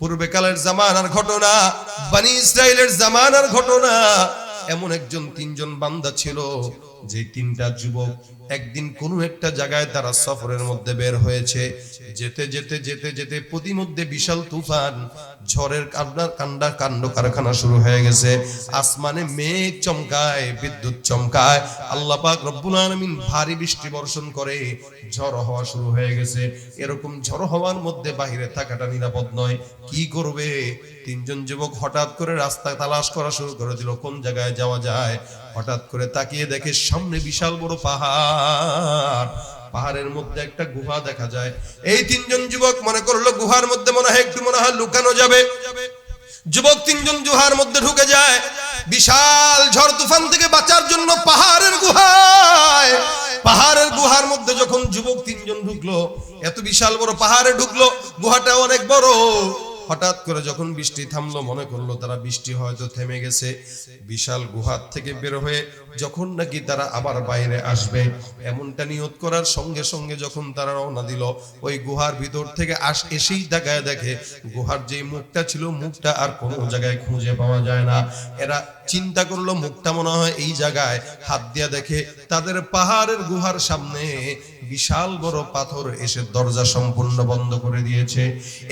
পূর্বেকালের জামানার ঘটনা বানি ইসরায়েলের জামানার ঘটনা এমন একজন তিনজন বান্দা ছিল। যে তিনটা যুবক একদিন কোনো একটা জায়গায় তারা সফরের মধ্যে বের হয়েছে। যেতে যেতে যেতে যেতে প্রতিমধ্যে বিশাল তুফান, ঝড়ের কান্ডা কান্ডা কাণ্ড কারখানা শুরু হয়ে গেছে। আসমানে মেঘ চমকায়, বিদ্যুৎ চমকায়। আল্লাহ পাক রব্বুল আলামিন ভারী বৃষ্টি বর্ষণ করে ঝড় হওয়া শুরু হয়ে গেছে। এরকম ঝড় হওয়ার মধ্যে বাইরে থাকাটা নিরাপদ নয়। কি করবে? তিনজন যুবক হঠাৎ করে রাস্তা তালাশ করা শুরু করে দিল। কোন জায়গায় যাওয়া যায়? হঠাৎ করে তাকিয়ে দেখে সামনে বিশাল বড় পাহাড়। পাহাড়ের মধ্যে একটা গুহা দেখা যায়। এই তিনজন যুবক মনে করল গুহার মধ্যে মনে হয় একটু মনে হয় লুকানো যাবে। যুবক তিনজন গুহার মধ্যে ঢুকে যায়। বিশাল ঝড় তুফান থেকে বাঁচার জন্য পাহাড়ের গুহায়। পাহাড়ের গুহার মধ্যে যখন যুবক তিনজন ঢুকলো, এত বিশাল বড় পাহাড়ে ঢুকলো, গুহাটা অনেক বড়। হঠাৎ করে যখন বৃষ্টি থামলো, মনে করল তারা বৃষ্টি হয়তো থেমে গেছে। বিশাল গুহার থেকে বের হয়ে যখন নাকি তারা আবার বাইরে আসবে, এমনটা নিয়ত করার সঙ্গে সঙ্গে যখন তারা রওনা দিল, ওই গুহার ভিতর থেকে আস এসেই দেখায় দেখে, গুহার যে মুখটা ছিল, মুখটা আর কোনো জায়গায় খুঁজে পাওয়া যায় না। এরা চিন্তা করল মুখটা মনে হয় এই জায়গায় হাত দিয়া দেখে তাদের পাহাড়ের গুহার সামনে বিশাল বড় পাথর এসে দরজা সম্পূর্ণ বন্ধ করে দিয়েছে।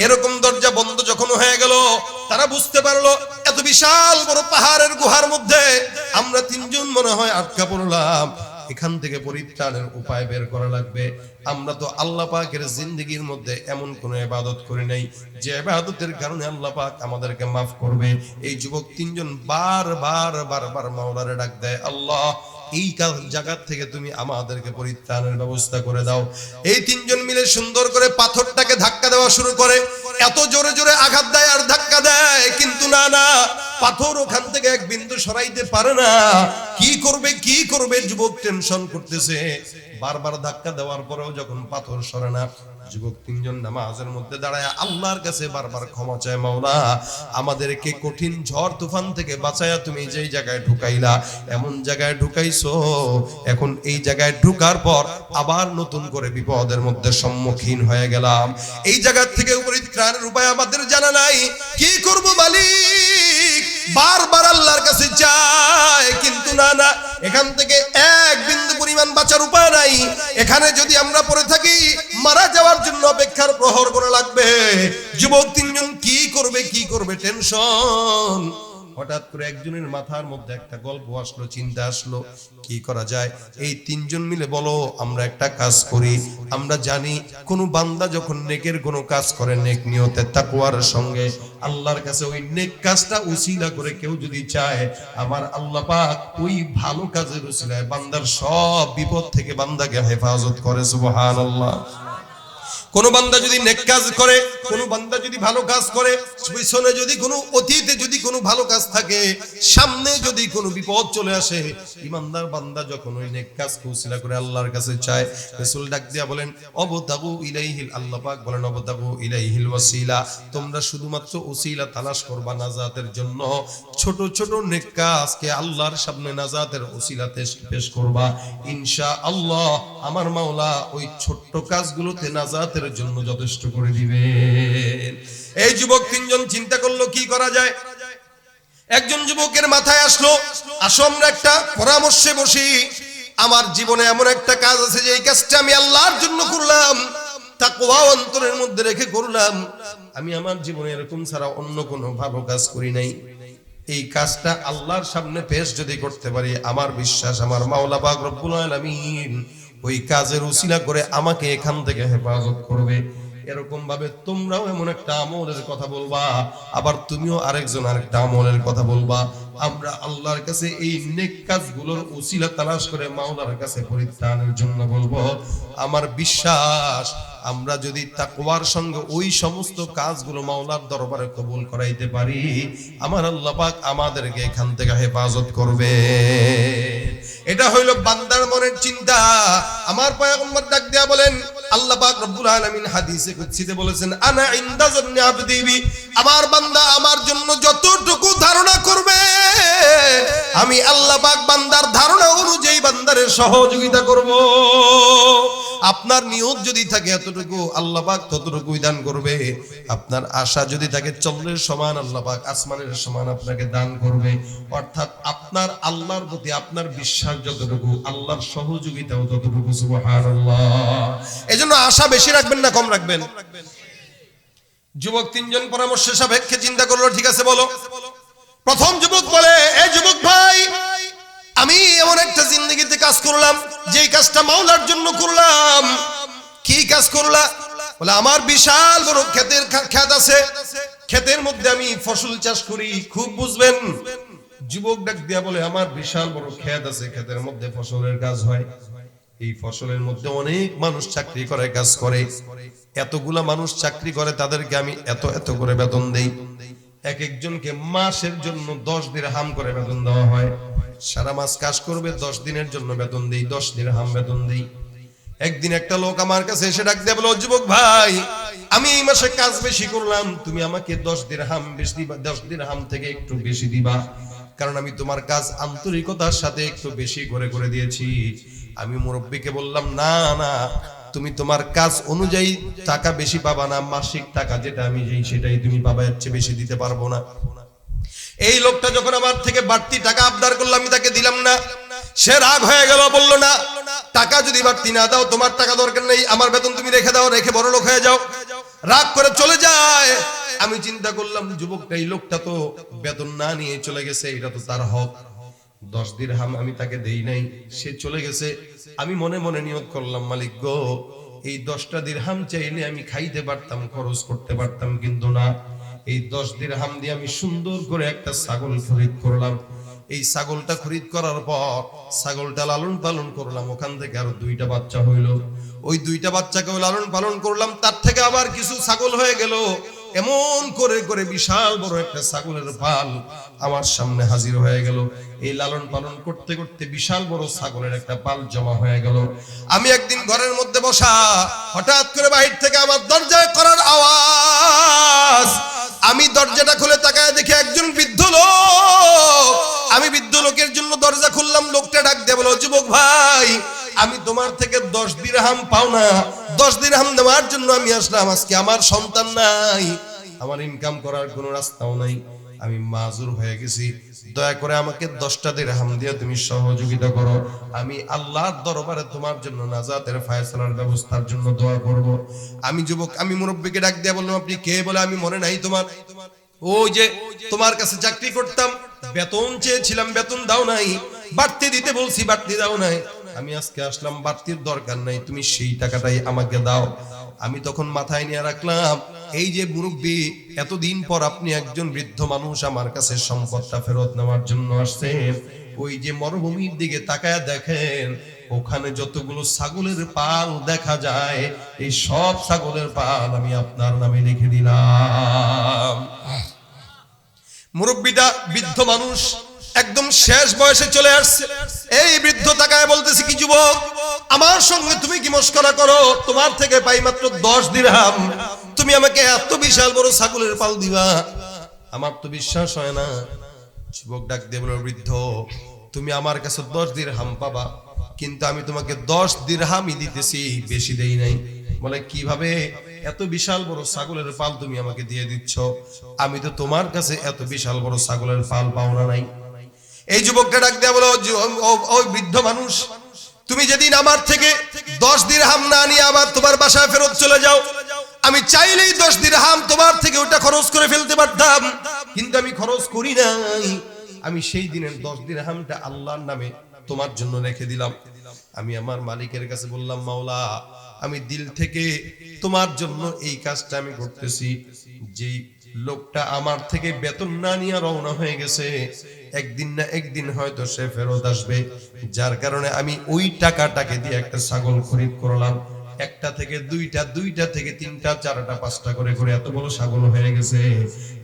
এরকম দরজা বন্ধ যখন হয়ে গেল, তারা বুঝতে পারল এত বিশাল বড় পাহাড়ের গুহার মধ্যে আমরা তিনজন মনে হয় আটকা পড়লাম। এখান থেকে পরিত্রাণের উপায় বের করা লাগবে। আমরা তো আল্লাহ পাকের জিন্দগির মধ্যে এমন কোনো এবাদত করি নাই। যে এবাদতের কারণে আল্লাহ পাক আমাদেরকে মাফ করবে। এই যুবক তিনজন বার বার বার বার মাওলারে ডাক দেয়, আল্লাহ এই কা- জায়গা থেকে তুমি আমাদেরকে পরিত্রাণের ব্যবস্থা করে দাও। এই তিনজন মিলে সুন্দর করে পাথরটাকে ধাক্কা দেওয়া শুরু করে। এত জোরে জোরে আঘাত দেয় আর ধাক্কা দেয়। কিন্তু না না, পাথর ওখান থেকে এক বিন্দু সরাইতে পারে না। কি করবে কি করবে? যুবক টেনশন করতেছে। বারবার ধাক্কা দেওয়ার পরেও যখন পাথর সরে না যুবক তিনজন নামাজের মধ্যে দাঁড়ায়, আল্লাহর কাছে বারবার ক্ষমা চায়, মাওলা, আমাদেরকে কঠিন ঝড় তুফান থেকে বাঁচায়া তুমি যেই জায়গায় ঢুকাইলা, এমন জায়গায় ঢুকাইছো। এখন এই জায়গায় ঢুকার পর আবার নতুন করে বিপদের মধ্যে সম্মুখীন হয়ে গেলাম। এই জায়গা থেকে পরিত্রাণের উপায় আমাদের জানা নাই। কি করব, মালিক? বারবার আল্লাহর কাছে যায় কিন্তু না না, এখান থেকে এক বিন্দু পরিমাণ বাঁচার উপায় নাই। এখানে যদি আমরা পড়ে থাকি মারা যাওয়ার জন্য অপেক্ষার প্রহর করা লাগবে। যুবক তিনজন কি করবে কি করবে, টেনশন। হঠাৎ করে একজনের মাথার মধ্যে একটা গল্প আসলো, চিন্তা আসলো, কি করা যায়? এই তিনজন মিলে বলো, আমরা একটা কাজ করি। আমরা জানি, কোন বান্দা যখন নেকের কোনো কাজ করে, নেক নিয়তে, তাকওয়ার সঙ্গে, আল্লাহর কাছে ওই নেক কাজটা উসিলা করে কেউ যদি চায়, আমার আল্লাহ পাক ওই ভালো কাজের উসিলায় বান্দার সব বিপদ থেকে বান্দাকে হেফাজত করে, সুবহানাল্লাহ। কোন বান্দা যদি নেক কাজ করে, কোন বান্দা যদি ভালো কাজ করে, পিছনে যদি কোনো অতীতে যদি কোনো ভালো কাজ থাকে, সামনে যদি কোনো বিপদ চলে আসে, ইমানদার বান্দা যখন ওই নেক কাজ কৌশিলা করে আল্লাহর কাছে চায়, রাসূল ডাক দিয়া বলেন, অবতাগু ইলাইহিল আল্লাহ পাক বলেন, অবতাগু ইলাইহিল ওয়াসিলা, তোমরা শুধুমাত্র ওসিলা তালাশ করবা নাজাতের জন্য। ছোট ছোট নেক কাজকে আল্লাহর সামনে নাজাতের ওসিলাতে পেশ করবা। ইনশা আল্লাহ আমার মাওলা ওই ছোট্ট কাজগুলোতে নাজাতের জন্য যথেষ্ট করে দিবেন। এই যুবক তিনজন চিন্তা করল, কি করা যায়? একজন যুবকের মাথায় আসলো, আসো আমরা একটা পরামর্শে বসি। আমার জীবনে এমন একটা কাজ আছে যে এই কাজটা আমি আল্লাহর জন্য করলাম। তাকওয়া অন্তরের মধ্যে রেখে করলাম। আমি আমার জীবনে এরকম ছাড়া অন্য কোনো ভালো কাজ করি নাই। এই কাজটা আল্লাহর সামনে পেশ যদি করতে পারি, আমার বিশ্বাস, আমার মাওলা পাক রব্বুল আলামিন ওই কাজের উসিলা করে আমাকে এখান থেকে হেফাজত করবে। এরকম ভাবে তোমরাও এমন একটা আমলের কথা বলবা, আবার তুমিও আরেকজন আরেকটা আমলের কথা বলবা। আমরা আল্লাহর কাছে এই নেক কাজগুলোর উসিলা তালাশ করে মাওলার কাছে পরিত্রাণের জন্য বলব আমার বিশ্বাস আমরা যদি তাকওয়ার সঙ্গে ওই সমস্ত কাজগুলো মাওলার দরবারে কবুল করাইতে পারি আমার আল্লাহ পাক আমাদেরকে এখান থেকে হেফাজত করবে। এটা হইল বান্দার মনের চিন্তা। আমার পয়গম্বর ডাক দেয়া বলেন আল্লাহ পাক রব্বুল আলামিন হাদিসে কুদসিতে বলেছেন আনা ইনদা জান্নি আবদি বি আমার বান্দা আমার জন্য যতটুকু ধারণা করবে আমি আল্লাহ পাক বান্দার ধারণা অনুযায়ী বান্দারের সহযোগিতা করব। আপনার নিয়ত যদি থাকে এতটুকু আল্লাহ পাক ততটুকুই দান করবে। আপনার আশা যদি থাকে চন্দ্রের সমান আল্লাহ পাক আসমানের সমান আপনাকে দান করবে। অর্থাৎ আপনার আল্লাহর প্রতি আপনার বিশ্বাস যতটুকু, আল্লাহর সহযোগিতাও ততটুকু, সুবহানাল্লাহ। এজন্য আশা বেশি রাখবেন না, কম রাখবেন। যুবক তিনজন পরামর্শ সাপেক্ষে চিন্তা করল, ঠিক আছে বলো। প্রথম যুবক বলে, এ যুবক ভাই, আমি এমন একটা জিন্দগিতে কাজ করলাম, যেই কাজটা মাওলার জন্য করলাম। কি কাজ করলা? বলে, আমার বিশাল বড় ক্ষেতের খা- ক্ষেত আছে। ক্ষেতের মধ্যে আমি ফসল চাষ করি, খুব বুঝবেন? যুবক ডাক দিয়া বলে, আমার বিশাল বড় ক্ষেত আছে, ক্ষেতের মধ্যে ফসলের কাজ হয়। এই ফসলের মধ্যে অনেক মানুষ চাকরি করে, কাজ করে। এতগুলা মানুষ চাকরি করে, তাদেরকে আমি এত এত করে বেতন দেই। এক একজনকে মাসের জন্য দশ দিন হাম করে বেতন দেওয়া হয়। সারা মাস কাজ করবে, দশ দিনের জন্য বেতন দেই, দশ দিন হাম বেতন দেই। একদিন একটা লোক আমার কাছে এসে ডাক দিয়ে বলো যুবক ভাই, আমি এই মাসে কাজ বেশি করলাম, তুমি আমাকে দশ দিন হাম বেশি দিবা, দশ দিন হাম থেকে একটু বেশি দিবা। কারণ আমি তোমার কাজ আন্তরিকতার সাথে একটু বেশি করে করে দিয়েছি। আমি মুরব্বীকে বললাম, না না তুমি তোমার কাজ অনুযায়ী টাকা বেশি পাবা না, মাসিক টাকা যেটা আমি যেই সেটাই তুমি পাবা, এর চেয়ে বেশি দিতে পারব না। এই লোকটা যখন আমার থেকে বাড়তি টাকা আবদার করল, আমি তাকে দিলাম না। সে রাগ হয়ে গেল, বলল, না, টাকা যদি বাড়তি না দাও, তোমার টাকা দরকার নেই, আমার বেতন তুমি রেখে দাও, রেখে বড় লোক হয়ে যাও। রাগ করে চলে যায়। আমি চিন্তা করলাম, যুবকটা, এই লোকটা তো বেতন না নিয়ে চলে গেছে, এটা তো তার হক। দশ দিন হাম আমি তাকে দেই নাই, সে চলে গেছে। আমি মনে মনে নিয়ত করলাম, মালিক গো, এই দশটা দিরহাম চাইলে আমি খাইতে পারতাম, খরচ করতে পারতাম কিন্তু না। এই দশ দিরহাম দিয়ে আমি সুন্দর করে একটা ছাগল খরিদ করলাম। এই ছাগলটা খরিদ করার পর ছাগলটা লালন পালন করলাম, ওখান থেকে আরও দুইটা বাচ্চা হইল। ওই দুইটা বাচ্চাকে লালন পালন করলাম, তার থেকে আবার কিছু ছাগল হয়ে গেল। এমন করে করে বিশাল বড় একটা ছাগলের পাল আমার সামনে হাজির হয়ে গেল। এই লালন পালন করতে করতে বিশাল বড় ছাগলের একটা পাল জমা হয়ে গেল। আমি একদিন ঘরের মধ্যে বসা হঠাৎ করে বাহির থেকে আমার দরজায় করার আওয়াজ। আমি দরজাটা খুলে তাকায় দেখি একজন বৃদ্ধ লোক। আমি বৃদ্ধ লোকের জন্য দরজা খুললাম, লোকটা ডাক দিয়ে বলো যুবক ভাই, আমি তোমার থেকে দশ দিরহাম পাও না। দশ দিরহাম দেওয়ার জন্য আমি আসলাম, আজকে আমার সন্তান নাই। আমার ইনকাম করার কোনো রাস্তাও নাই। আমি মাজুর হয়ে গেছি। দয়া করে আমাকে দশটা দিরহাম দিয়ে তুমি সহযোগিতা করো। আমি আল্লাহর দরবারে তোমার জন্য নাজাতের ফায়সালার ব্যবস্থার জন্য দোয়া করব। আমি যুবক, আমি মুরব্বীকে ডাক দিয়ে বললাম, আপনি কে? বলে, আমি মনে নাই তোমার। ওই যে তোমার কাছে চাকরি করতাম, বেতন চেয়েছিলাম, বেতন দাও নাই। বাড়তি দিতে বলছি, বাড়তি দাও নাই। আমি আজকে আসলাম, বাড়তির দরকার নাই, তুমি সেই টাকাটাই আমাকে দাও। আমি তখন মাথায় নিয়ে রাখলাম, এই যে মুরব্বী, এতদিন পর আপনি একজন বৃদ্ধ মানুষ আমার কাছে সম্পদটা ফেরত নেওয়ার জন্য আসছেন। ওই যে মরুভূমির দিকে তাকায় দেখেন, ওখানে যতগুলো ছাগলের পাল দেখা যায়, এই সব ছাগলের পাল আমি আপনার নামে লিখে দিলাম। মুরব্বীটা বৃদ্ধ মানুষ একদম শেষ বয়সে চলে আসছে। এই বৃদ্ধ তাকায় বলতেছে, কি যুবক, আমার সঙ্গে তুমি কি মস্করা করো? তোমার থেকে পাই মাত্র দশ দিরহাম। তুমি আমাকে এত বিশাল বড় ছাগলের পাল দিবা। আমার তো বিশ্বাস হয় না। যুবক ডাক দিয়ে বলল, বৃদ্ধ, তুমি আমার কাছে দশ দিরহাম পাবা, কিন্তু আমি তোমাকে দশ দিরহামই দিতেছি, বেশি দেই নাই। বলে, কীভাবে? এত বিশাল বড় ছাগলের পাল তুমি আমাকে দিয়ে দিচ্ছ। আমি তো তোমার কাছে এত বিশাল বড় ছাগলের পাল পাওনা নাই। এই যুবকটা ডাক দেয়া বলো "জি- ও- ও- ওই বৃদ্ধ মানুষ, তুমি যেদিন আমার থেকে দশ দিন হাম না নিয়ে আবার তোমার বাসায় ফেরত চলে যাও, আমি চাইলেই দশ দিন হাম তোমার থেকে ওটা খরচ করে ফেলতে পারতাম, কিন্তু আমি খরচ করি নাই। আমি সেই দিনের দশ দিন হামটা আল্লাহর নামে তোমার জন্য রেখে দিলাম। আমি আমার মালিকের কাছে বললাম, মাওলা, আমি দিল থেকে তোমার জন্য এই কাজটা আমি করতেছি। যেই লোকটা আমার থেকে বেতন না নিয়ে রওনা হয়ে গেছে একদিন না একদিন হয়তো সে ফেরত আসবে। যার কারণে আমি ওই টাকাটাকে দিয়ে একটা ছাগল খরিদ করলাম। একটা থেকে দুইটা দুইটা থেকে তিনটা, চারটা, পাঁচটা করে করে এত বড় ছাগল হয়ে গেছে।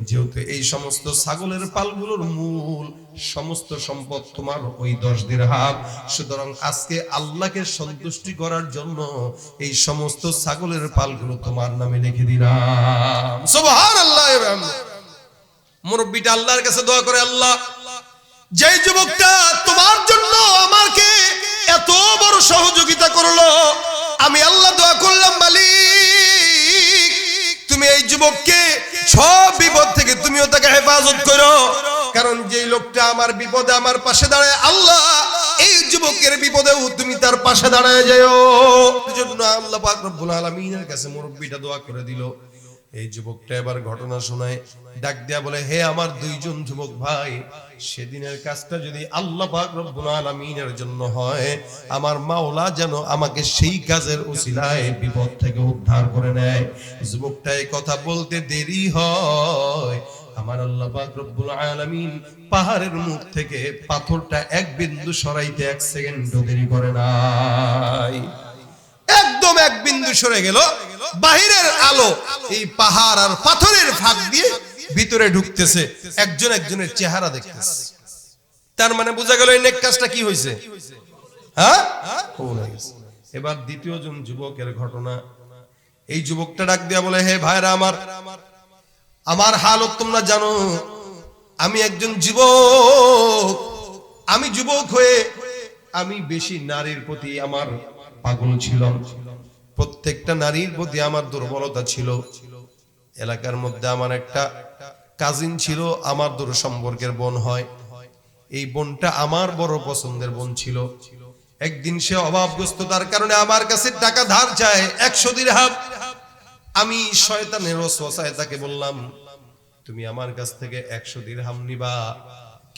যেহেতু এই সমস্ত ছাগলের পালগুলোর মূল সমস্ত সম্পদ তোমার ওই দশ দিন হাত সুতরাং আজকে আল্লাহকে সন্তুষ্টি করার জন্য এই সমস্ত ছাগলের পালগুলো তোমার নামে লিখে দিলাম। সুবহানাল্লাহ মুরব্বিটা আল্লাহর কাছে দোয়া করে, আল্লাহ যেই যুবকটা তোমার জন্য আমাকে এত বড় সহযোগিতা করল, আমি আল্লাহ দোয়া করলাম, মালিক, তুমি এই যুবককে সব বিপদ থেকে তুমিও তাকে হেফাজত করো। কারণ যেই লোকটা আমার বিপদে আমার পাশে দাঁড়ায়, আল্লাহ এই যুবকের বিপদেও তুমি তার পাশে দাঁড়ায় যাও জন্য আল্লাহ পাক রব্বুল আলামিনের কাছে মুরব্বিটা দোয়া করে দিল। এই যুবকটা এবার ঘটনা শোনায়। ডাক দিয়া বলে, হে আমার দুইজন যুবক ভাই, সেদিনের কাজটা যদি আল্লাহ আলামিনের জন্য হয়, আমার মাওলা যেন আমাকে সেই কাজের উসিলায় বিপদ থেকে উদ্ধার করে নেয়। যুবকটা এই কথা বলতে দেরি হয়। আমার আল্লাহ পাক আলামিন পাহাড়ের মুখ থেকে পাথরটা এক বিন্দু সরাইতে এক সেকেন্ড দেরি করে নাই। একদম এক বিন্দু সরে গেল। বাহিরের আলো এই পাহাড় আর পাথরের ফাঁক দিয়ে ভিতরে ঢুকতেছে, একজন একজনের চেহারা দেখতেছে। তার মানে বোঝা গেল এই নেক কাজটা কি হয়েছে? হ্যাঁ। এবার দ্বিতীয় জন যুবকের ঘটনা। এই যুবকটা ডাক দিয়া বলে, হে ভাইরা আমার আমার হালত তোমরা জানো, আমি একজন যুবক। আমি যুবক হয়ে আমি বেশি নারীর প্রতি আমার পাগল ছিল প্রত্যেকটা নারীর প্রতি আমার দুর্বলতা ছিল। এলাকার মধ্যে আমার একটা কাজিন ছিল আমার দূর সম্পর্কের বোন হয়। এই বোনটা আমার বড় পছন্দের বোন ছিল। একদিন সে অভাবগ্রস্ততার কারণে আমার কাছে টাকা ধার চায়, একশো দিরহাম। আমি শয়তানের ওসওয়াসায় তাকে বললাম, তুমি আমার কাছ থেকে একশো দিরহাম নিবা।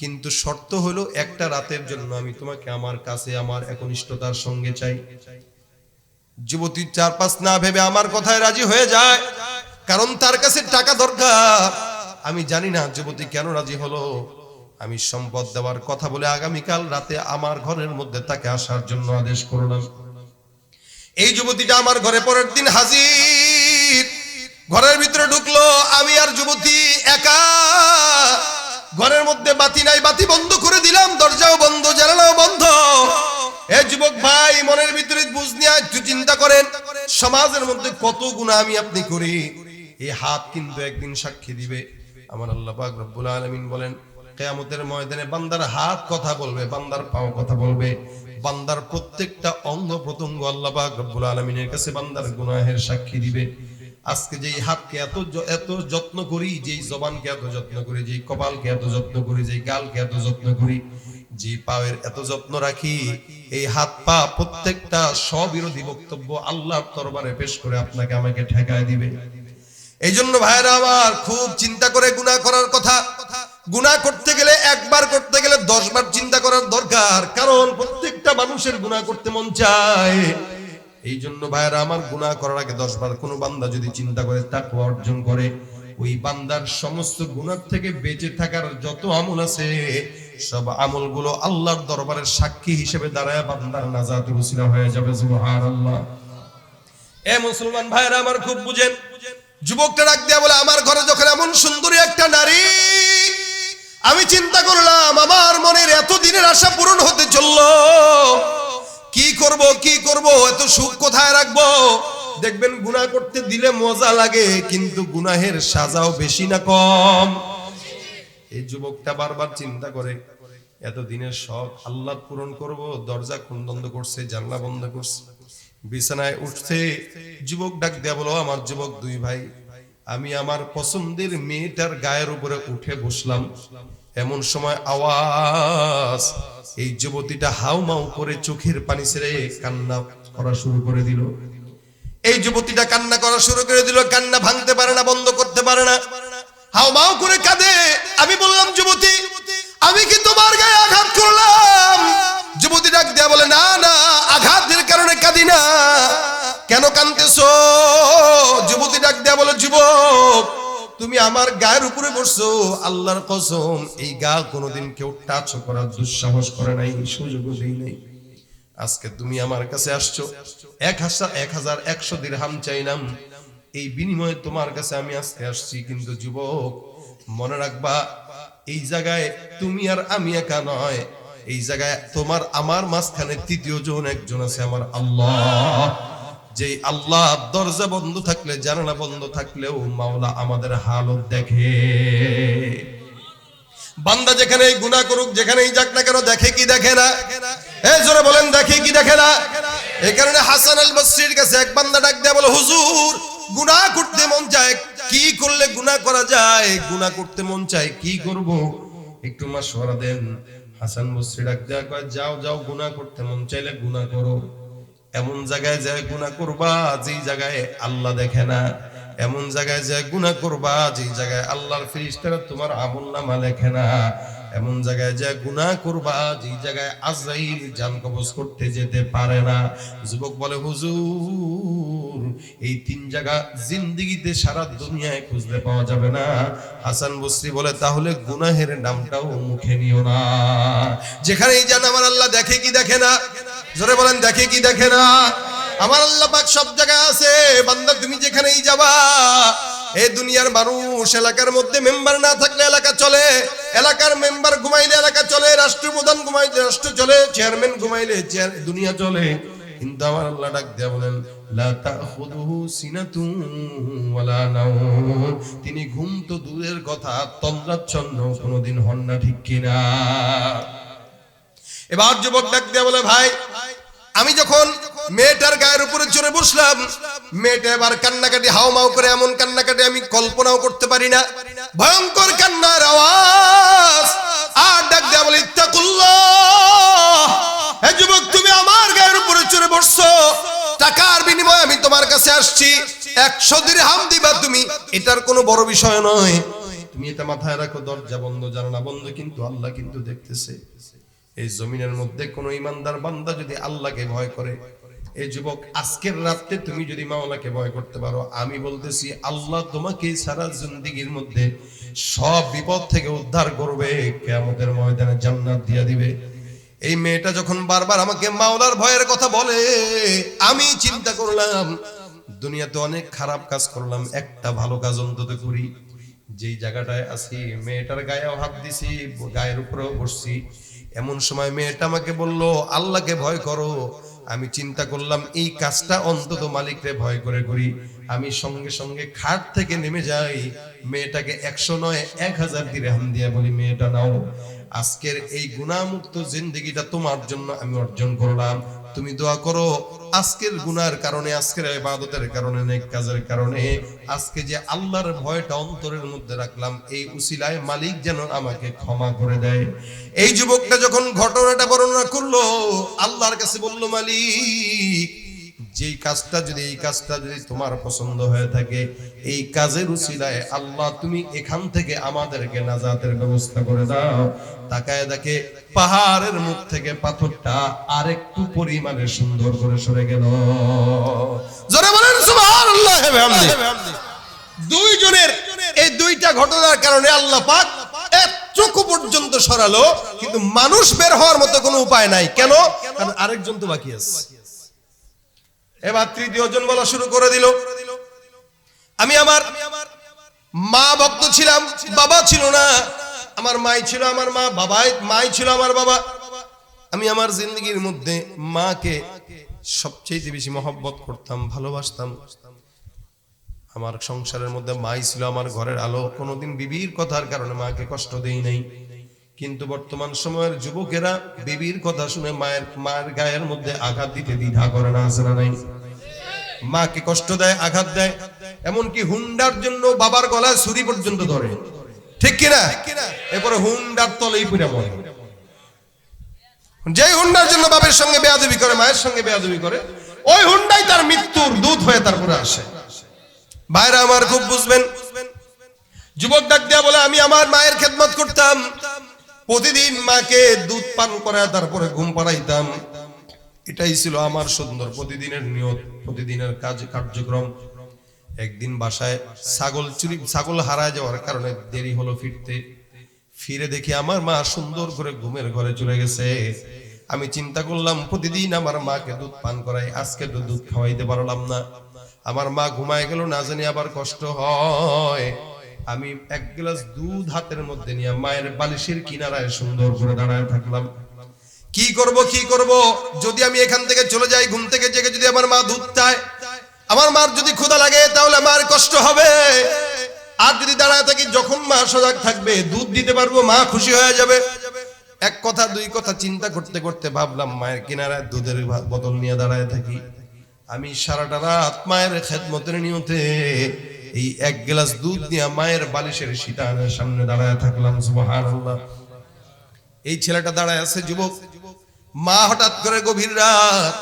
কিন্তু শর্ত হলো একটা রাতের জন্য আমি তোমাকে আমার কাছে আমার একনিষ্ঠতার সঙ্গে চাই। যুবতী চার পাঁচ না ভেবে আমার কথায় রাজি হয়ে যায়, কারণ তার কাছে টাকা দরকার। আমি জানি না যুবতী কেন রাজি হলো। আমি সম্পদ দেওয়ার কথা বলে আগামীকাল রাতে আমার ঘরের মধ্যে তাকে আসার জন্য আদেশ করলাম। এই যুবতীটা আমার ঘরে পরের দিন হাজির। ঘরের ভিতরে ঢুকলো, আমি আর যুবতী একা। ঘরের মধ্যে বাতি নাই, বাতি বন্ধ করে দিলাম, দরজাও বন্ধ, জানালাও বন্ধ। এ যুবক ভাই, মনের ভিতরে বুঝ নিয়ে একটু চিন্তা করেন। সমাজের মধ্যে কত গুণা আমি আপনি করি। এই হাত কিন্তু একদিন সাক্ষী দিবে। আমার আল্লাহ পাক রব্বুল আলামিন বলেন, কেয়ামতের ময়দানে বান্দার হাত কথা বলবে, বান্দার পাও কথা বলবে। বান্দার প্রত্যেকটা অঙ্গ প্রত্যঙ্গ আল্লাহ পাক রব্বুল আলামিনের কাছে বান্দার গুনাহের সাক্ষী দিবে। আজকে যেই হাতকে এত এত যত্ন করি, যেই জবানকে এত যত্ন করি, যেই কপালকে এত যত্ন করি, যেই গালকে এত যত্ন করি, যে পায়ের এত যত্ন রাখি, এই হাত পা প্রত্যেকটা স্ববিরোধী বক্তব্য আল্লাহর দরবারে পেশ করে আপনাকে আমাকে ঠেকায় দিবে। এই জন্য ভাইরা আমার খুব চিন্তা করে গুণা করার কথা। গুণা করতে গেলে একবার করতে গেলে দশ বার চিন্তা করার দরকার। কারণ প্রত্যেকটা মানুষের গুণা করতে মন চায়। এই জন্য ভাইরা আমার গুণা করার আগে দশ বার কোনো বান্দা যদি চিন্তা করে তাকে অর্জন করে, ওই বান্দার সমস্ত গুণার থেকে বেঁচে থাকার যত আমল আছে, সব আমলগুলো আল্লাহর দরবারের সাক্ষী হিসেবে দাঁড়ায় বান্দার নাজাত হয়ে যাবে এ মুসলমান ভাইরা আমার খুব বুঝেন। যুবকটা ডাক দিয়া বলে, আমার ঘরে যখন এমন সুন্দরী একটা নারী, আমি চিন্তা করলাম, আমার মনের এত দিনের আশা পূরণ হতে চলল। কি করব কি করব, এত সুখ কোথায় রাখব? দেখবেন, গুনাহ করতে দিলে মজা লাগে, কিন্তু গুনাহের সাজাও বেশি না কম। এই যুবকটা বারবার চিন্তা করে এত দিনের শখ আল্লাহ পূরণ করব, দরজা খুন বন্ধ করছে, জানলা বন্ধ করছে। বিছানায় উঠছে, যুবক ডাক দেয়া বলো, আমার যুবক দুই ভাই। আমি আমার পছন্দের মেয়েটার গায়ের উপরে উঠে বসলাম। এমন সময় আওয়াজ, এই যুবতীটা হাউ মাউ করে চোখের পানি ছেড়ে কান্না করা শুরু করে দিল। এই যুবতীটা কান্না করা শুরু করে দিল, কান্না ভাঙতে পারে না, বন্ধ করতে পারে না। হাও মাও করে কাঁদে। আমি বললাম, যুবতী, আমি কি তোমার গায়ে আঘাত করলাম? যুবতী ডাক দেয়া বলে, না না, আঘাতের কারণে কাঁদি না। কেন কাঁদতেছো? যুবতী ডাক দেয়া বলে, যুবক, তুমি আমার গায়ের উপরে বসছো আল্লাহর কসম, এই গা কোনোদিন কেউ টাচ করার দুঃসাহস করে নাই, সুযোগও দেই নাই। আজকে তুমি আমার কাছে আসছো। এক হাজার এক হাজার একশো দিরহাম চাইলাম। এই বিনিময়ে তোমার কাছে আমি আজকে আসছি। কিন্তু যুবক, মনে রাখবা, এই জায়গায় তুমি আর আমি একা নয়। এই জায়গায় তোমার, আমার মাঝখানে তৃতীয় জন একজন আছে, আমার আল্লাহ। যে আল্লাহ দরজা বন্ধ থাকলে, জানালা বন্ধ থাকলেও মাওলা আমাদের হালত দেখে। বান্দা যেখানেই গুনাহ করুক, যেখানেই যাক না কেন, দেখে কি দেখে না? এ, জোরে বলেন, দেখে কি দেখে না? এই কারণে হাসান আল বসরির কাছে এক বান্দা ডাক দেয়া বলে, হুজুর, গুনাহ করতে মন চায়, কি করলে গুনাহ করা যায়? গুনাহ করতে মন চায়, কি করব? একটু মাসওয়ারা দেন। হাসান বসরি ডাক দেয়া কয়, যাও যাও, গুনাহ করতে মন চাইলে গুনাহ করো। এমন জায়গায় যায় গুনাহ করবা যেই জায়গায় আল্লাহ দেখে না। এমন জায়গায় যায় গুনাহ করবা যেই জায়গায় আল্লাহর ফেরেশতারা তোমার আমল নামা লেখে না। এমন জায়গায় যায় গুনাহ করবা যেই জায়গায় আজরাইল জান কবজ করতে যেতে পারে না। যুবক বলে, হুজুর এই তিন জায়গা জিন্দেগিতে সারা দুনিয়ায় খুঁজলে পাওয়া যাবে না। হাসান বসরি বলে, তাহলে গুনাহের নামটাও মুখে নিও না। যেখানেই যান, আমার আল্লাহ দেখে কি দেখে না? জোরে বলেন, দেখে কি দেখে না? আমার আল্লাহ পাক সব জায়গায় আছে। বান্দা, তুমি যেখানেই যাবা এই দুনিয়ার মানুষ, এলাকার মধ্যে মেম্বার না থাকলে এলাকা চলে। এলাকার মেম্বার ঘুমাইলে এলাকা চলে, রাষ্ট্রপ্রধান ঘুমাইলে রাষ্ট্র চলে, চেয়ারম্যান ঘুমাইলে চেয়ার দুনিয়া চলে। কিন্তু আমার আল্লাহ ডাক দেয়া বলেন তিনি ঘুম তো দূরের কথা, তন্দ্রাচ্ছন্ন, কোনোদিন হন না ঠিক কিনা। এবার যুবক ডাক দেয়া বলে, ভাই, আমি যখন মেয়েটার গায়ের উপরে চড়ে বসলাম, মেয়েটা এবার কান্নাকাটি হাও মাও করে এমন কান্নাকাটি আমি কল্পনাও করতে পারি না। ভয়ঙ্কর কান্নার আওয়াজ কাছে আসছি একশো দিরহাম দিবা তুমি। এটার কোনো বড় বিষয় নয়। তুমি এটা মাথায় রাখো, দরজা বন্ধ, জানালা বন্ধ, কিন্তু আল্লাহ কিন্তু দেখতেছে। এই জমিনের মধ্যে কোন ইমানদার বান্দা যদি আল্লাহকে ভয় করে এই যুবক, আজকের রাত্রে তুমি যদি মাওলাকে ভয় করতে পারো, আমি বলতেছি, আল্লাহ তোমাকে সারা জিন্দিগির মধ্যে সব বিপদ থেকে উদ্ধার করবে, কেয়ামতের ময়দানে জান্নাত দিয়া দিবে। এই মেয়েটা যখন বারবার আমাকে মাওলার ভয়ের কথা বলে, আমি চিন্তা করলাম দুনিয়াতে অনেক খারাপ কাজ করলাম, একটা ভালো কাজ অন্তত করি। যেই জায়গাটায় আছি, মেয়েটার গায়েও হাত দিছি, গায়ের উপরেও বসছি। এমন সময় মেয়েটা আমাকে বলল, আল্লাহকে ভয় করো। আমি চিন্তা করলাম, এই কাজটা অন্তত মালিকরে ভয় করে করি। আমি সঙ্গে সঙ্গে খাট থেকে নেমে যাই। মেয়েটাকে একশো নয়, এক হাজার দিরহাম দিয়ে বলি, মেয়েটা নাও, আজকের এই গুণামুক্ত জিন্দগিটা তোমার জন্য আমি অর্জন করলাম। তুমি দোয়া করো, আজকের গুনার কারণে, আজকের ইবাদতের কারণে, নেক কাজের কারণে, আজকে যে আল্লাহর ভয়টা অন্তরের মধ্যে রাখলাম, এই উসিলায় মালিক যেন আমাকে ক্ষমা করে দেয়। এই যুবকটা যখন ঘটনাটা বর্ণনা করল, আল্লাহর কাছে বলল, মালিক যেই কাজটা যদি, এই কাজটা যদি তোমার পছন্দ হয়ে থাকে, এই কাজের উসিলায় আল্লাহ তুমি এখান থেকে আমাদেরকে নাজাতের ব্যবস্থা করে দাও। তাকায় দেখে পাহাড়ের মুখ থেকে পাথরটা আরেকটু পরিমাণে সুন্দর করে সরে গেল। জোরে বলেন, সুবহানাল্লাহ দুইজনের এই দুইটা ঘটনার কারণে আল্লাহ পাক এতটুকু পর্যন্ত সরালো, কিন্তু মানুষ বের হওয়ার মতো কোনো উপায় নাই। কেন? কারণ আরেকজন তো বাকি আছে। এবার তৃতীয় জন বলা শুরু করে দিল। আমি আমার মা ভক্ত ছিলাম, বাবা ছিল না। আমার মাই ছিল আমার মা, বাবাই, মাই ছিল আমার বাবা। আমি আমার জিন্দগির মধ্যে মাকে সবচেয়ে বেশি মহব্বত করতাম, ভালোবাসতাম। আমার সংসারের মধ্যে মাই ছিল আমার ঘরের আলো। কোনোদিন বিবির কথার কারণে মাকে কষ্ট দেই নাই। কিন্তু বর্তমান সময়ের যুবকেরা বিবির কথা শুনে মায়ের মায়ের গায়ের মধ্যে আঘাত দিতে দ্বিধা করে না, আছে না নাই? মাকে কষ্ট দেয়, আঘাত দেয়, এমনকি হুন্ডার জন্য বাবার গলায় ছুরি পর্যন্ত ধরে। ঠিক কিনা? এরপরে হুন্ডার তলেই পুরে মরে। যে হুন্ডার জন্য বাবার সঙ্গে বেয়াদবি করে, মায়ের সঙ্গে বেয়াদবি করে, ওই হুন্ডাই তার মৃত্যুর দূত হয়ে তারপরে আসে। ভাইরা আমার খুব বুঝবেন, যুবক ডাক দেয়া বলে, আমি আমার মায়ের খেদমত করতাম। প্রতিদিন মাকে দুধ পান করে তারপরে ঘুম পাড়াইতাম। এটাই ছিল আমার সুন্দর প্রতিদিনের নিয়ত, প্রতিদিনের কাজ কার্যক্রম। একদিন বাসায় ছাগল চুরি, ছাগল হারায় যাওয়ার কারণে দেরি হলো ফিরতে। ফিরে দেখি আমার মা সুন্দর করে ঘুমের ঘরে চলে গেছে। আমি চিন্তা করলাম, প্রতিদিন আমার মাকে দুধ পান করাই আজকে তো দুধ খাওয়াইতে পারলাম না। আমার মা ঘুমায় গেল, না জানি আবার কষ্ট হয়। আমি এক গ্লাস দুধ হাতের মধ্যে নিয়ে মায়ের বালিশের কিনারায় সুন্দর করে দাঁড়ায় থাকলাম। কি করব কি করব? যদি আমি এখান থেকে চলে যাই, ঘুম থেকে জেগে যদি আমার মা দুধ চায়, আমার মার যদি ক্ষুধা লাগে, তাহলে আমার কষ্ট হবে। আর যদি দাঁড়ায় থাকি, যখন মা সজাগ থাকবে, দুধ দিতে পারব, মা খুশি হয়ে যাবে। এক কথা, দুই কথা চিন্তা করতে করতে ভাবলাম, মায়ের কিনারায় দুধের বোতল নিয়ে দাঁড়ায় থাকি। আমি সারাটা রাত মায়ের খেদমতের নিয়তে এই এক গ্লাস দুধ নিয়ে মায়ের বালিশের সীতানের সামনে দাঁড়ায় থাকলাম, সুবহানাল্লাহ। এই ছেলেটা দাঁড়ায় আছে, যুবক। মা হঠাৎ করে গভীর রাত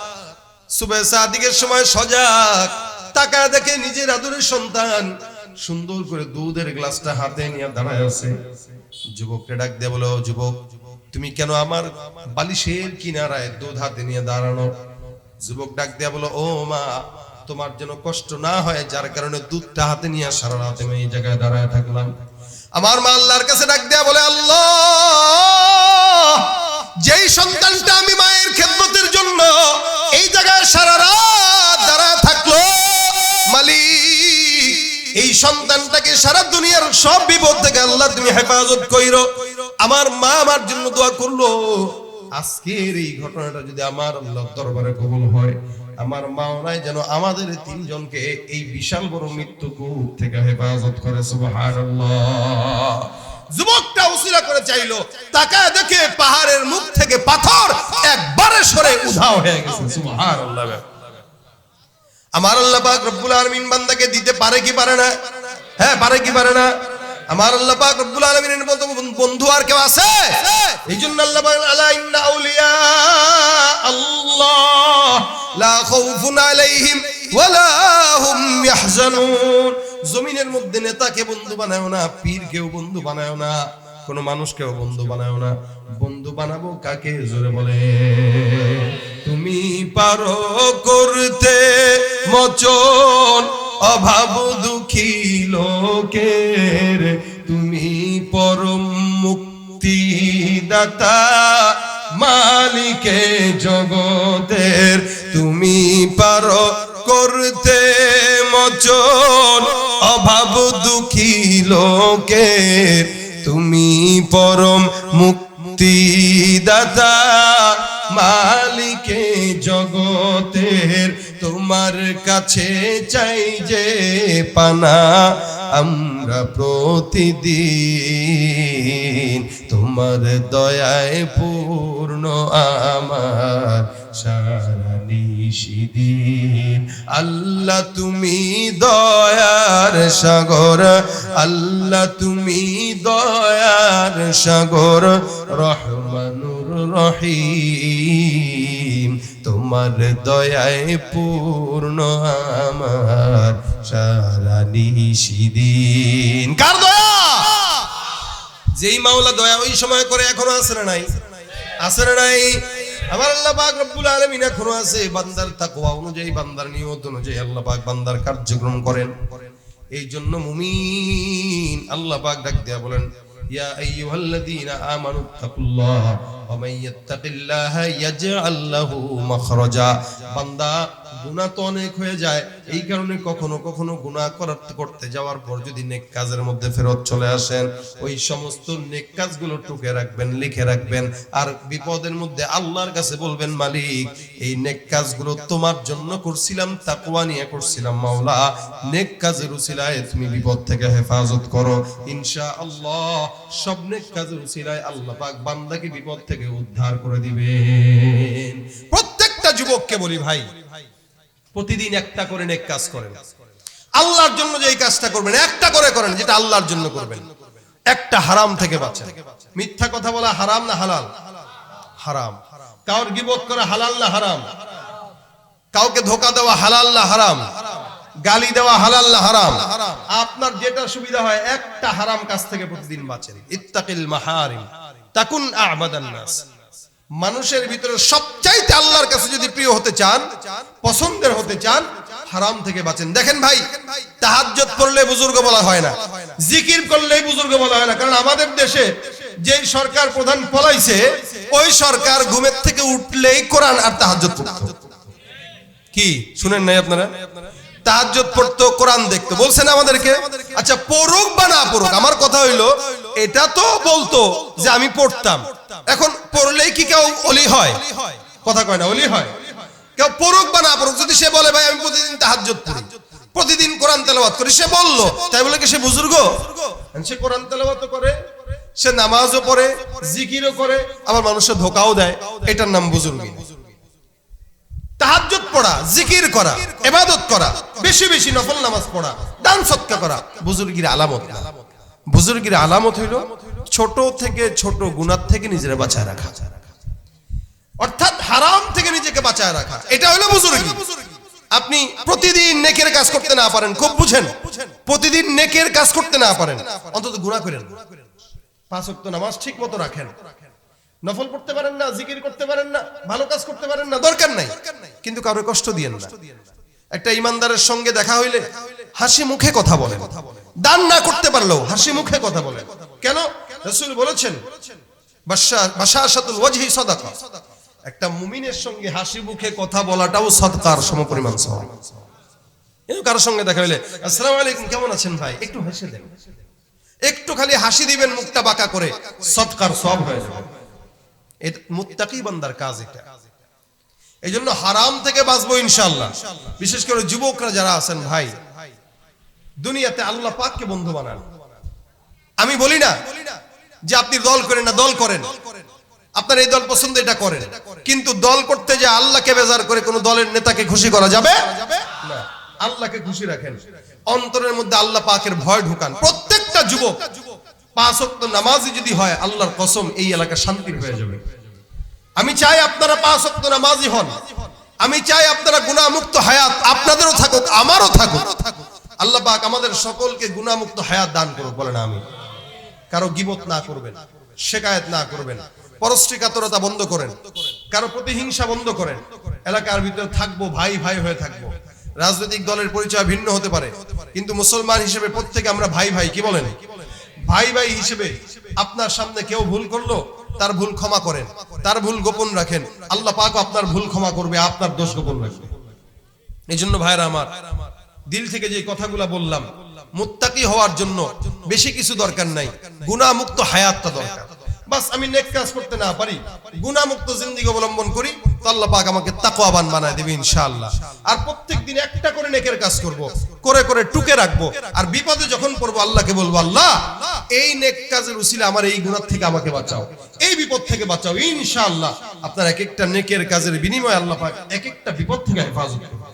সুবে সাদিকের সময় সজাগ, তাকায় দেখে নিজের আদরের সন্তান সুন্দর করে দুধের গ্লাসটা হাতে নিয়ে দাঁড়ায় আছে। যুবককে ডাক দিয়ে বলো যুবক, তুমি কেন আমার বালিশের কিনারায় দুধ হাতে নিয়ে দাঁড়ানো? যুবক ডাক দিয়া বলো, ও মা তোমার যেন কষ্ট না হয়, যার কারণে দুধটা হাতে নিয়ে সারা রাত আমি এই জায়গায় দাঁড়ায় থাকলাম। আমার মা আল্লাহর কাছে ডাক দেয়া বলে, আল্লাহ, যেই সন্তানটা আমি মায়ের খেদমতের জন্য এই জায়গায় সারা রাত দাঁড়ায় থাকল, মালিক, এই সন্তানটাকে সারা দুনিয়ার সব বিপদ থেকে আল্লাহ তুমি হেফাজত কইরো। আমার মা আমার জন্য দোয়া করল। আজকের এই ঘটনাটা যদি আমার আল্লাহ দরবারে কবুল হয় আমার মাও নাই যেন আমাদের তিনজনকে এই বিশাল বড় মৃত্যু কূপ থেকে হেফাজত করে যুবকটা উসিলা করে চাইলো, তাকায় দেখে পাহাড়ের মুখ থেকে পাথর একবারে সরে উধাও হয়ে গেছে, সুবহানাল্লাহ। আমার আল্লাহ রব্বুল আলামিন বান্দাকে দিতে পারে কি পারে না? হ্যাঁ পারে কি পারে না? আমার আল্লাহ পাক রব্বুল মতো বন্ধু আর কেউ আছে? এই জন্য আল্লাহ পাক আলা আল্লাহ, লা খাউফুন আলাইহিম ওয়ালা হুম ইয়াহজানুন। জমিনের মধ্যে নেতাকে বন্ধু বানায়ও না, পীরকেও বন্ধু বানায়ও না। কোন মানুষকেও বন্ধু বানায়ও না। বন্ধু বানাবো কাকে? জোরে বলে, তুমি পারো করতে, মচন, অভাব দুঃখী লোকের। তুমি পরম মুক্তি দাতা মালিকে জগতের। তুমি পারো করতে, মচন, অভাব দুঃখী লোকের। তুমি পরম মুক্তি দাতা মালিকে জগতের তোমার কাছে চাই যে পানা আমরা প্রতিদিন। তোমার দয়ায় পূর্ণ আমার নিশিদিন আল্লাহ তুমি দয়ার সাগর, আল্লাহ তুমি দয়ার সাগর, রহমানুর রহিম। তোমার দয়ায় পূর্ণ আমার সারা নিশিদিন। কার দয়া? যেই মাওলা দয়া ওই সময় করে এখনও না নাই। না নাই আমার আল্লাহ পাক রব্বুল আলামিন এখনও আছে, বান্দার তাকওয়া অনুযায়ী, বান্দার নিয়ত অনুযায়ী আল্লাহ পাক বান্দার কার্যক্রম করেন। এই জন্য মুমিন আল্লাহ পাক ডাক দেয়া বলেন, ইয়া আইয়ুহাল্লাযীনা আমানু তাকুল্লাহ ওয়া মান ইয়াজআল লাহু মাখরাজা। বান্দা গুনাহ তো অনেক হয়ে যায়। এই কারণে কখনো কখনো গুনাহ করার- করতে যাওয়ার পর যদি নেক কাজের মধ্যে ফেরত চলে আসেন, ওই সমস্ত নেক কাজগুলো টুকে রাখবেন, লিখে রাখবেন, আর বিপদের মধ্যে আল্লাহর কাছে বলবেন, মালিক, এই নেক কাজগুলো তোমার জন্য করছিলাম, তাকওয়া নিয়ে করছিলাম, মাওলা। নেক কাজের উসিলায় তুমি বিপদ থেকে হেফাজত করো। ইনশাআল্লাহ সব নেক কাজের উসিলায় আল্লাহ পাক বান্দাকে বিপদ থেকে উদ্ধার করে দিবেন। প্রত্যেকটা যুবককে বলি ভাই প্রতিদিন একটা করে নেক কাজ করেন। আল্লাহর জন্য যে কাজটা করবেন, একটা করে করেন, যেটা আল্লাহর জন্য করবেন। একটা হারাম থেকে বাঁচেন। মিথ্যা কথা বলা হারাম না হালাল? হারাম। কাউর গিবত করা হালাল না হারাম? কাউকে ধোকা দেওয়া হালাল না হারাম? গালি দেওয়া হালাল না হারাম? আপনার যেটা সুবিধা হয়, একটা হারাম কাজ থেকে প্রতিদিন বাঁচেন। ইত্তাকিল মাহারিম। তাকুন আবাদান নাস। মানুষের ভিতরে সবচাইতে আল্লাহর কাছে যদি প্রিয় হতে চান, পছন্দের হতে চান, হারাম থেকে বাঁচেন। দেখেন ভাই, তাহাজ্জুদ পড়লে বুজুর্গ বলা হয় না। জিকির করলেই বুজুর্গ বলা হয় না। কারণ আমাদের দেশে যেই সরকার প্রধান পলাইছে, ওই সরকার ঘুমের থেকে উঠলেই কোরআন আর তাহাজ্জুদ পড়তো। কি? শুনেন নাই আপনারা? তাহাজ্জুদ পড়তো, কোরআন দেখতো। বলছেন আমাদেরকে আচ্ছা পড়ুক বা না পড়ুক, আমার কথা হইল, এটা তো বলতো যে আমি পড়তাম। এখন পড়লেই কি কেউ অলি হয়? কথা কয় না, অলি হয়। কেউ পড়ুক বা না পড়ুক, যদি সে বলে, ভাই, আমি প্রতিদিন তাহাজ্জুদ পড়ি। প্রতিদিন কোরআন তেলাওয়াত করি। সে বলল, তাই বলে কি সে বুজুর্গ? সে কোরআন তেলাওয়াত করে, সে নামাজও পড়ে, জিকিরও করে, আবার মানুষের ধোকাও দেয়। এটার নাম বুজুর্গি। তাহাজ্জুদ পড়া, জিকির করা, ইবাদত করা, বেশি বেশি নফল নামাজ পড়া, দান সৎকা করা, বুজুর্গির আলামত বুজুর্গির আলামত হইল ছোট থেকে ছোট গুনার থেকে নিজের বাঁচায় রাখা। অর্থাৎ হারাম থেকে নিজেকে বাঁচায় রাখা। এটা হলো বুজুর্গি। আপনি প্রতিদিন নেকের কাজ করতে না পারেন, খুব বুঝেন। প্রতিদিন নেকের কাজ করতে না পারেন। অন্তত গুনাহ করেন। পাঁচ ওয়াক্ত নামাজ ঠিক মতো রাখেন। নফল পড়তে পারেন না, জিকির করতে পারেন না, ভালো কাজ করতে পারেন না, দরকার নাই। কিন্তু কারও কষ্ট দিয়েন না। একটা ইমানদারের সঙ্গে দেখা হইলে হাসি মুখে কথা বলেন। দান না করতে পারলেও হাসি মুখে কথা বলেন। কেন? রসুল বলেছেন একটা মুমিনের সঙ্গে হাসি মুখে কথা বলাটাও সৎকার সমপরিমাণ সওয়াব। কারোর সঙ্গে দেখা হইলে, আসসালামু আলাইকুম, কেমন আছেন ভাই? একটু হেসে দেন। একটু খালি হাসি দিবেন, মুখটা বাঁকা করে সৎকার সব হয়ে যাবে। মুত্তাকি বান্দার কাজ এটা। এই জন্য হারাম থেকে বাঁচবো ইনশাল্লাহ বিশেষ করে যুবকরা যারা আছেন, ভাই, দুনিয়াতে আল্লাহ পাককে বন্ধু বানান। আমি বলি না যে আপনি দল করেন না, দল করেন। আপনার এই দল পছন্দ, এটা করেন। কিন্তু দল করতে যে আল্লাহকে বেজার করে কোন দলের নেতাকে খুশি করা যাবে? আল্লাহকে খুশি রাখেন। অন্তরের মধ্যে আল্লাহ পাকের ভয় ঢুকান। প্রত্যেকটা যুবক পাঁচ ওয়াক্ত নামাজি যদি হয়, আল্লাহর কসম, এই এলাকা শান্তির হয়ে যাবে। আমি চাই আপনারা পাঁচ ওয়াক্ত নামাজি হন। আমি চাই আপনারা গুণামুক্ত হায়াত আপনাদেরও থাকুক, আমারও থাকুক। আল্লাহ পাক আমাদের সকলকে গুণামুক্ত হায়াত দান করুক, বলেন আমি কারও গিবত না করবেন, শেকায়েত না করবেন পরশ্রী কাতরতা বন্ধ করেন, কারও প্রতিহিংসা বন্ধ করেন, এলাকার ভিতরে থাকব, ভাই ভাই হয়ে থাকব। রাজনৈতিক দলের পরিচয় ভিন্ন হতে পারে, কিন্তু মুসলমান হিসেবে প্রত্যেকে আমরা ভাই ভাই, কি বলেন? ভাই ভাই হিসেবে আপনার সামনে কেউ ভুল করল, তার ভুল ক্ষমা করেন, তার ভুল গোপন রাখেন, আল্লাহ পাক আপনার ভুল ক্ষমা করবে, আপনার দোষ গোপন রাখবে। এই জন্য ভাইরা আমার, দিল থেকে যে কথাগুলা বললাম মুত্তাকি হওয়ার জন্য বেশি কিছু দরকার নাই। গুণামুক্ত হায়াতটা দরকার। বাস আমি নেক কাজ করতে না পারি, গুণামুক্ত জিন্দিগি অবলম্বন করি, তো আল্লাহ পাক আমাকে তাকওয়াবান বানায় দেবে ইনশাআল্লাহ। আর প্রত্যেক দিন একটা করে নেকের কাজ করব, করে করে টুকে রাখব, আর বিপদে যখন পড়ব আল্লাহকে বলব, আল্লাহ, এই নেক কাজের উসিলে আমার এই গুণার থেকে আমাকে বাঁচাও, এই বিপদ থেকে বাঁচাও, ইনশাআল্লাহ। আপনার এক একটা নেকের কাজের বিনিময়ে আল্লাহ পাক এক একটা বিপদ থেকে হেফাজত করবে।